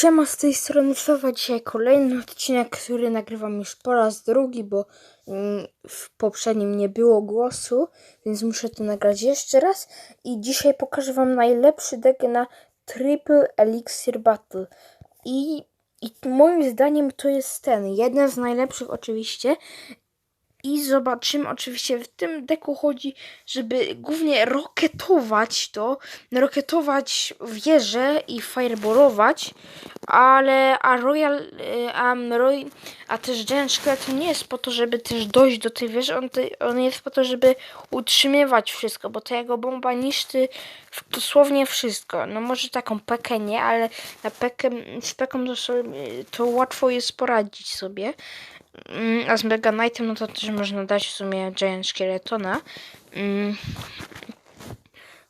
Siema, z tej strony Fewa. Dzisiaj kolejny odcinek, który nagrywam już po raz drugi, bo mm, w poprzednim nie było głosu, więc muszę to nagrać jeszcze raz. I dzisiaj pokażę Wam najlepszy deck na Triple Elixir Battle. I, I moim zdaniem to jest ten, jeden z najlepszych oczywiście. I zobaczymy, oczywiście w tym deku chodzi, żeby głównie roketować to, roketować wieże i fireballować, ale a Royal, y, a, Roy, a też Giant nie jest po to, żeby też dojść do tej wieży, on, on jest po to, żeby utrzymywać wszystko, bo to jego bomba niszczy dosłownie wszystko. No może taką pekę nie, ale na pekę, z peką to, sobie, to łatwo jest poradzić sobie. Mm, A z Mega Knightem, no to też można dać w sumie Giant Skeletona. Mm.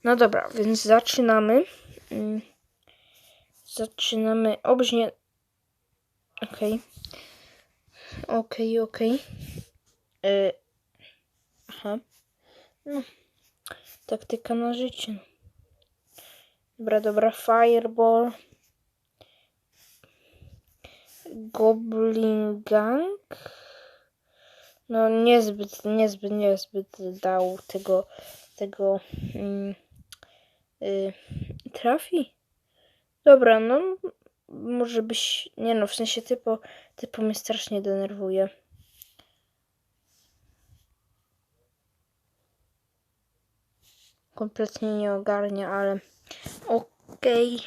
No dobra, więc zaczynamy. Mm. Zaczynamy obrznie. Okej. Okej, okej. Y, Aha. No. Taktyka na życie. Dobra, dobra. Fireball. Goblin Gang. No niezbyt, niezbyt, niezbyt dał tego, tego mm, y, trafi. Dobra, no może byś, nie no, w sensie typo, typo mnie strasznie denerwuje. Kompletnie nie ogarnia, ale okej.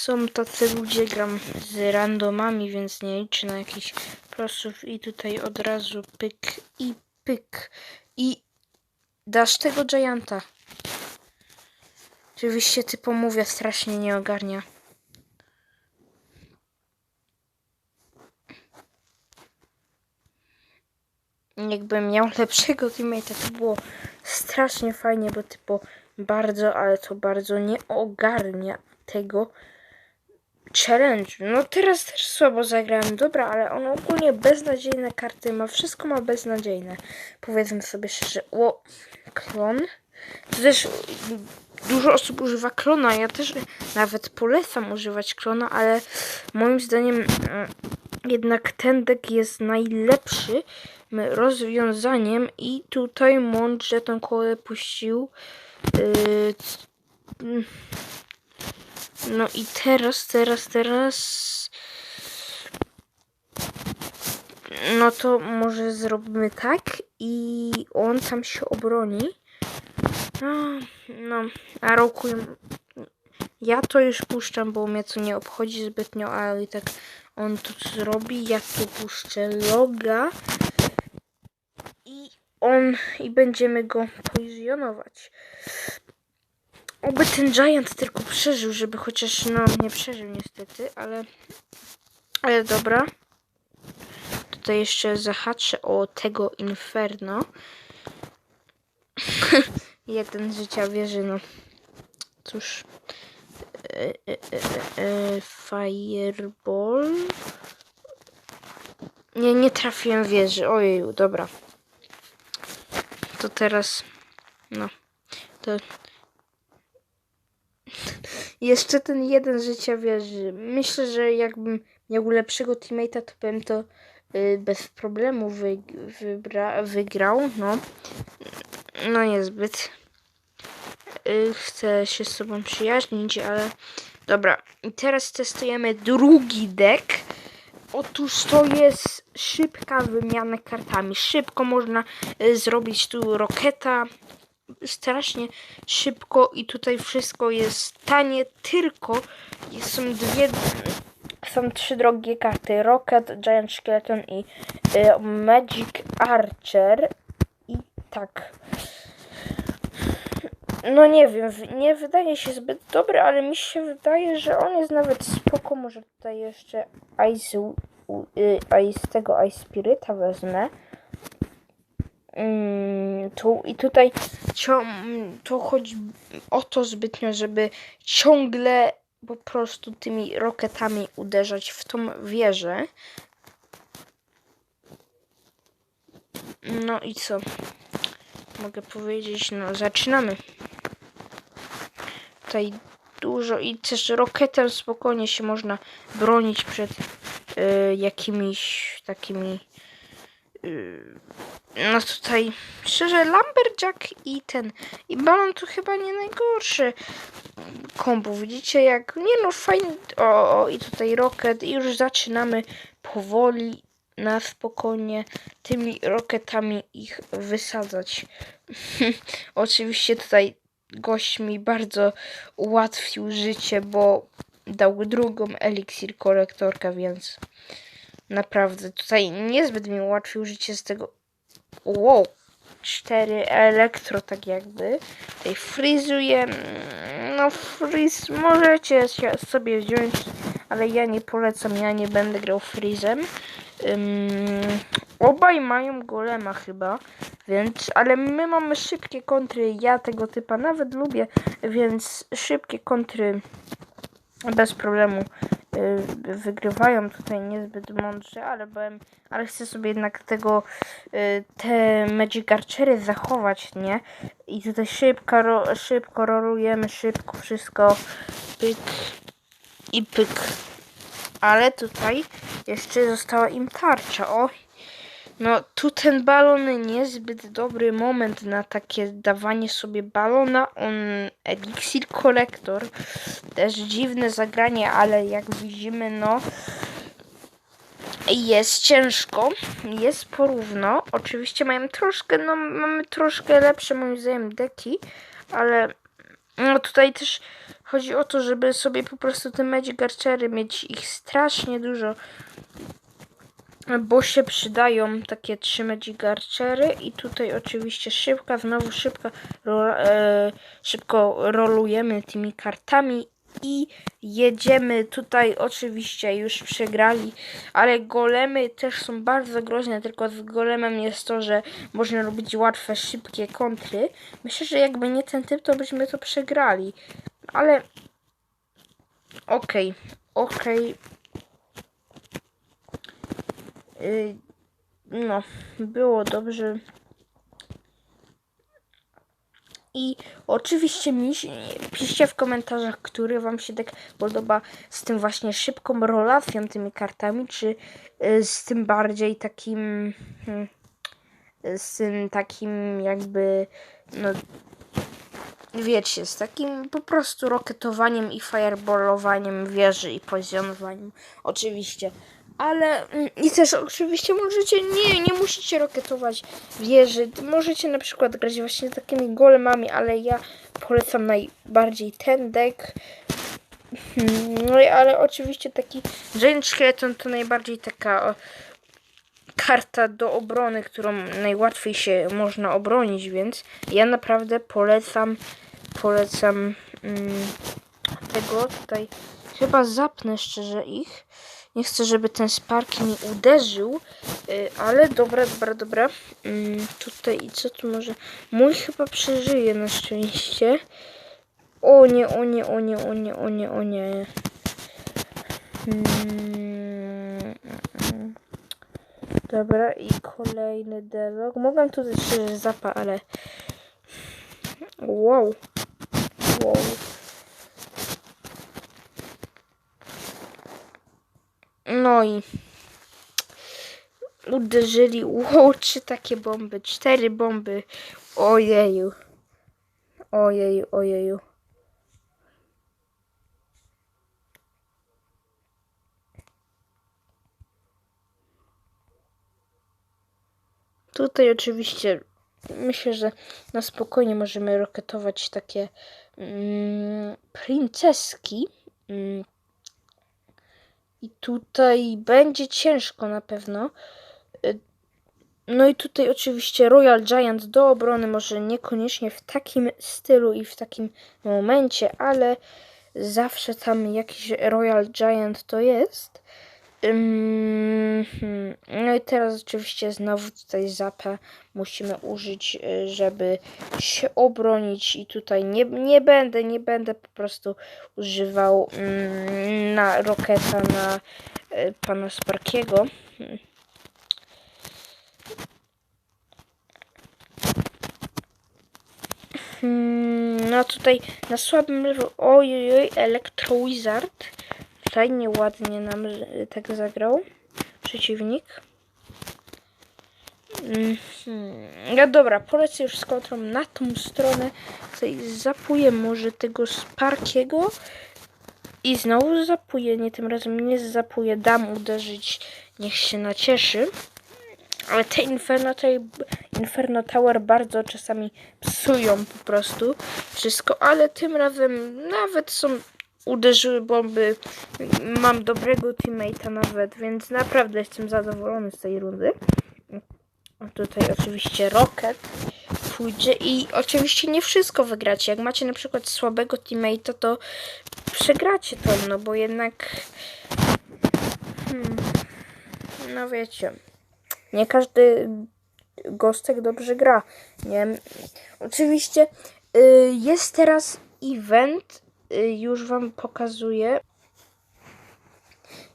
Są tacy ludzie, gram z randomami, więc nie liczę na jakichś prostów i tutaj od razu pyk i pyk i dasz tego Gianta. Oczywiście ty pomówia strasznie nie ogarnia. Jakbym miał lepszego teammate'a, to było strasznie fajnie, bo typo bardzo, ale to bardzo nie ogarnia tego challenge. No teraz też słabo zagrałem, dobra, ale on ogólnie beznadziejne karty ma, wszystko ma beznadziejne. Powiedzmy sobie szczerze, o, klon. To też dużo osób używa klona, ja też nawet polecam używać klona, ale moim zdaniem mm, jednak ten deck jest najlepszym rozwiązaniem i tutaj mądrze tą kolę puścił. Yy, c- no i teraz, teraz, teraz. No to może zrobimy tak i on tam się obroni. No, no, a roku. Ja to już puszczam, bo mnie to nie obchodzi zbytnio, ale i tak on to zrobi. Ja tu puszczę loga i on i będziemy go poizjonować. Oby ten Giant tylko przeżył, żeby chociaż, no, nie przeżył niestety, ale, ale dobra. Tutaj jeszcze zahaczę o tego Inferno. Jeden życia wieży, no. Cóż. E, e, e, e, fireball. Nie, nie trafiłem wieży. Ojeju, dobra. To teraz, no. To jeszcze ten jeden życia wieży. Myślę, że jakbym miał lepszego teammate'a, to bym to y, bez problemu wy, wybra, wygrał. No, no niezbyt. Y, chcę się z sobą przyjaźnić, ale dobra. I teraz testujemy drugi deck. Otóż to jest szybka wymiana kartami. Szybko można y, zrobić tu roketa, strasznie szybko i tutaj wszystko jest tanie, tylko są dwie, są trzy drogie karty, Rocket, Giant Skeleton i y, Magic Archer i tak. No nie wiem, nie wydaje się zbyt dobry, ale mi się wydaje, że on jest nawet spoko. Może tutaj jeszcze Ice, y, Ice tego Ice Spirita wezmę. Mm, tu, I tutaj to chodzi o to zbytnio, żeby ciągle po prostu tymi roketami uderzać w tą wieżę. No i co? Mogę powiedzieć, no zaczynamy. Tutaj dużo i też roketem spokojnie się można bronić przed y, jakimiś takimi y, no tutaj szczerze Lumberjack i ten i balon to chyba nie najgorszy kombo. Widzicie jak nie no fajny o, o i tutaj rocket i już zaczynamy powoli na spokojnie tymi roketami ich wysadzać. Oczywiście tutaj gość mi bardzo ułatwił życie, bo dał drugą eliksir kolektorka, więc naprawdę tutaj niezbyt mi ułatwił życie z tego. Wow, cztery elektro, tak jakby. Tutaj fryzuje. No, friz możecie sobie wziąć, ale ja nie polecam, ja nie będę grał frizem. Um, obaj mają golema chyba, więc, ale my mamy szybkie kontry, ja tego typa nawet lubię, więc szybkie kontry bez problemu y, wygrywają tutaj niezbyt mądrze, ale byłem, ale chcę sobie jednak tego y, te Magic Archery zachować, nie? I tutaj szybko, ro, szybko rolujemy, szybko wszystko pyk i pyk. Ale tutaj jeszcze została im tarcza. O, no tu ten balon niezbyt dobry moment na takie dawanie sobie balona. On Elixir Collector. Też dziwne zagranie, ale jak widzimy, no jest ciężko, jest porówno. Oczywiście mają troszkę, no mamy troszkę lepsze moim zdaniem deki, ale no tutaj też chodzi o to, żeby sobie po prostu te Magic mieć ich strasznie dużo bo się przydają takie trzy Magic i tutaj oczywiście szybka, znowu szybka, ro, e, szybko rolujemy tymi kartami i jedziemy. Tutaj oczywiście już przegrali, ale golemy też są bardzo groźne, tylko z golemem jest to, że można robić łatwe, szybkie kontry. Myślę, że jakby nie ten typ, to byśmy to przegrali, ale okej, okay, okej. Okay. Y, no, było dobrze. I oczywiście piszcie w komentarzach, który Wam się tak podoba z tym właśnie szybką rolacją tymi kartami, czy y, z tym bardziej takim hmm, z tym takim jakby no wiecie, z takim po prostu roketowaniem i fireballowaniem wieży i pozionowaniem. Oczywiście ale mm, i też oczywiście możecie, nie, nie musicie roketować wieży, możecie na przykład grać właśnie takimi golemami, ale ja polecam najbardziej ten deck. Hmm, no ale oczywiście taki Giant Skeleton to najbardziej taka karta do obrony, którą najłatwiej się można obronić, więc ja naprawdę polecam, polecam mm, tego tutaj. Chyba zapnę szczerze ich. Nie chcę, żeby ten spark mi uderzył, y, ale dobra, dobra, dobra. Mm, tutaj i co tu może... Mój chyba przeżyje na szczęście. O nie, o nie, o nie, o nie, o nie, o nie. Hmm. Dobra, i kolejny dialog. Mogę tu też zapa, ale... Wow. Wow. No i uderzyli. Wow, trzy takie bomby. Cztery bomby. Ojeju. Ojeju, ojeju. Tutaj oczywiście myślę, że na spokojnie możemy roketować takie mm, princeski. Mm, i tutaj będzie ciężko na pewno. Y, no i tutaj oczywiście Royal Giant do obrony, może niekoniecznie w takim stylu i w takim momencie, ale zawsze tam jakiś Royal Giant to jest. No i teraz oczywiście znowu tutaj zapę musimy użyć, y, żeby się obronić i tutaj nie, nie będę, nie będę po prostu używał mm, na Roketa, na y, pana Sparkiego. Hmm, no No tutaj na słabym ojej, Electro Wizard. Tutaj nieładnie nam tak zagrał przeciwnik. Mhm. No dobra, polecę już z kontrą na tą stronę. Zapuję może tego Sparkiego. I znowu zapuję, nie tym razem nie zapuję, dam uderzyć, niech się nacieszy. Ale te Inferno, tej Inferno Tower bardzo czasami psują po prostu wszystko, ale tym razem nawet są uderzyły bomby. Mam dobrego teammate'a nawet, więc naprawdę jestem zadowolony z tej rundy. Tutaj oczywiście Rocket pójdzie i oczywiście nie wszystko wygracie. Jak macie na przykład słabego teammate'a, to przegracie to, no bo jednak hmm, no wiecie, nie każdy gostek dobrze gra, nie? Oczywiście y, jest teraz event, już wam pokazuję.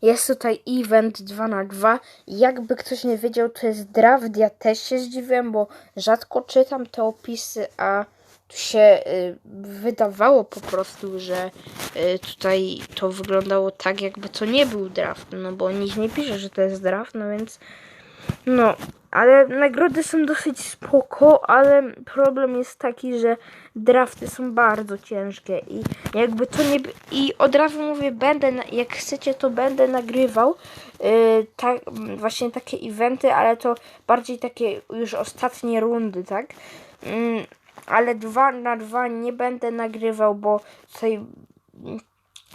Jest tutaj event 2 na 2 Jakby ktoś nie wiedział, to jest draft. Ja też się zdziwiłem, bo rzadko czytam te opisy, a tu się y, wydawało po prostu, że y, tutaj to wyglądało tak, jakby to nie był draft. No bo nikt nie pisze, że to jest draft, no więc no, ale nagrody są dosyć spoko, ale problem jest taki, że drafty są bardzo ciężkie i jakby to nie... I od razu mówię, będę, jak chcecie, to będę nagrywał yy, właśnie takie eventy, ale to bardziej takie już ostatnie rundy, tak? Ym, ale dwa na dwa nie będę nagrywał, bo tutaj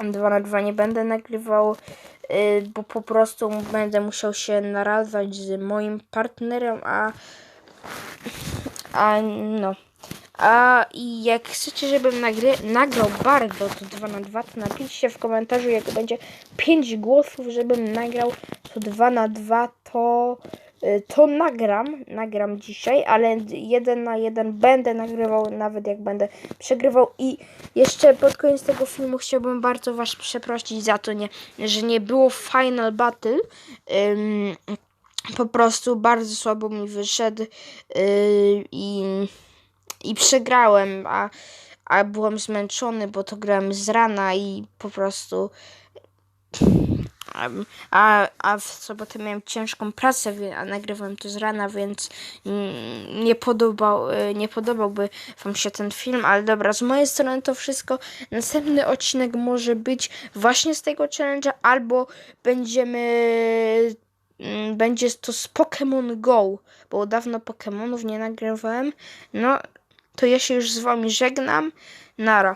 2 na 2 nie będę nagrywał, y, bo po prostu będę musiał się naradzać z moim partnerem, a, a no. A jak chcecie, żebym nagry, nagrał bardzo to 2 na 2 to napiszcie w komentarzu, jak będzie 5 głosów, żebym nagrał to 2 na 2 to y, to nagram, nagram dzisiaj, ale jeden na jeden będę nagrywał, nawet jak będę przegrywał. I jeszcze pod koniec tego filmu chciałbym bardzo Was przeprosić za to, nie, że nie było Final Battle. Po prostu bardzo słabo mi wyszedł yy, i, i przegrałem, a, a byłem zmęczony, bo to grałem z rana i po prostu A, a w sobotę miałem ciężką pracę, a nagrywałem to z rana, więc mm, nie, podobał, y, nie podobałby Wam się ten film, ale dobra, z mojej strony to wszystko. Następny odcinek może być właśnie z tego challenge'a, albo będziemy. mm, Będzie to z Pokémon Go, bo dawno Pokémonów nie nagrywałem. No, to ja się już z Wami żegnam. Nara.